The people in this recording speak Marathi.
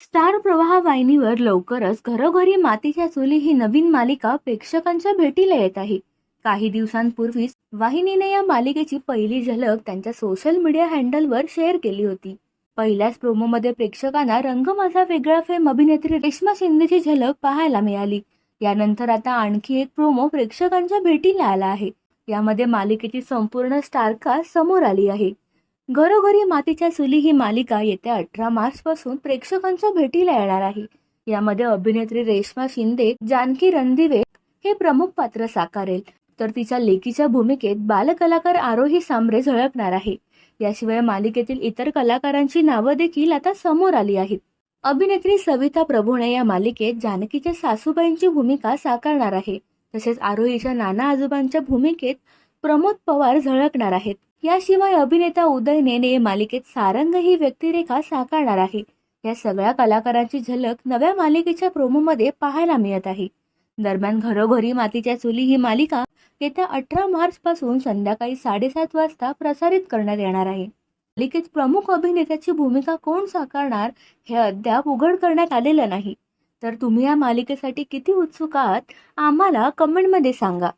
स्टार प्रवाह वाहिनीवर लवकरच घरोघरी मातीच्या चुली ही नवीन मालिका प्रेक्षकांच्या भेटीला येत आहे. काही दिवसांपूर्वीच वाहिनीने या मालिकेची पहिली झलक त्यांच्या सोशल मीडिया हँडलवर शेअर केली होती. पहिल्याच प्रोमोमध्ये प्रेक्षकांना रंग माझा वेगळा फेम अभिनेत्री रेश्मा शिंदेची झलक पाहायला मिळाली. यानंतर आता आणखी एक प्रोमो प्रेक्षकांच्या भेटीला आला आहे. यामध्ये मालिकेची संपूर्ण स्टारकास्ट समोर आली आहे. घरोघरी मातीच्या चुली ही मालिका येत्या अठरा मार्च पासून प्रेक्षकांच्या भेटीला येणार आहे. यामध्ये अभिनेत्री रेश्मा शिंदे जानकी रणदिवे हे प्रमुख पात्र साकारेल. तर तिच्या लेकीच्या भूमिकेत बालकलाकार आरोही सांबरे झळकणार आहे. याशिवाय मालिकेतील इतर कलाकारांची नावं देखील आता समोर आली आहेत. अभिनेत्री सविता प्रभुणे या मालिकेत जानकीच्या सासूबाईंची भूमिका साकारणार आहे. तसेच आरोहीच्या नाना आजोबांच्या भूमिकेत प्रमोद पवार झळकणार आहेत. याशिवाय अभिनेता उदय नेने मालिकेत सारंग ही व्यक्तिरेखा साकारणार आहे. या सगळ्या कलाकारांची झलक नव्या मालिकेच्या प्रोमोमध्ये पाहायला मिळत आहे. दरम्यान घरोघरी मातीच्या चुली ही मालिका येत्या अठरा मार्च पासून संध्याकाळी साडेसात वाजता प्रसारित करण्यात येणार आहे. मालिकेत प्रमुख अभिनेत्याची भूमिका कोण साकारणार हे अद्याप उघड करण्यात आलेलं नाही. तर तुम्ही या मालिकेसाठी किती उत्सुक आहात आम्हाला कमेंटमध्ये सांगा.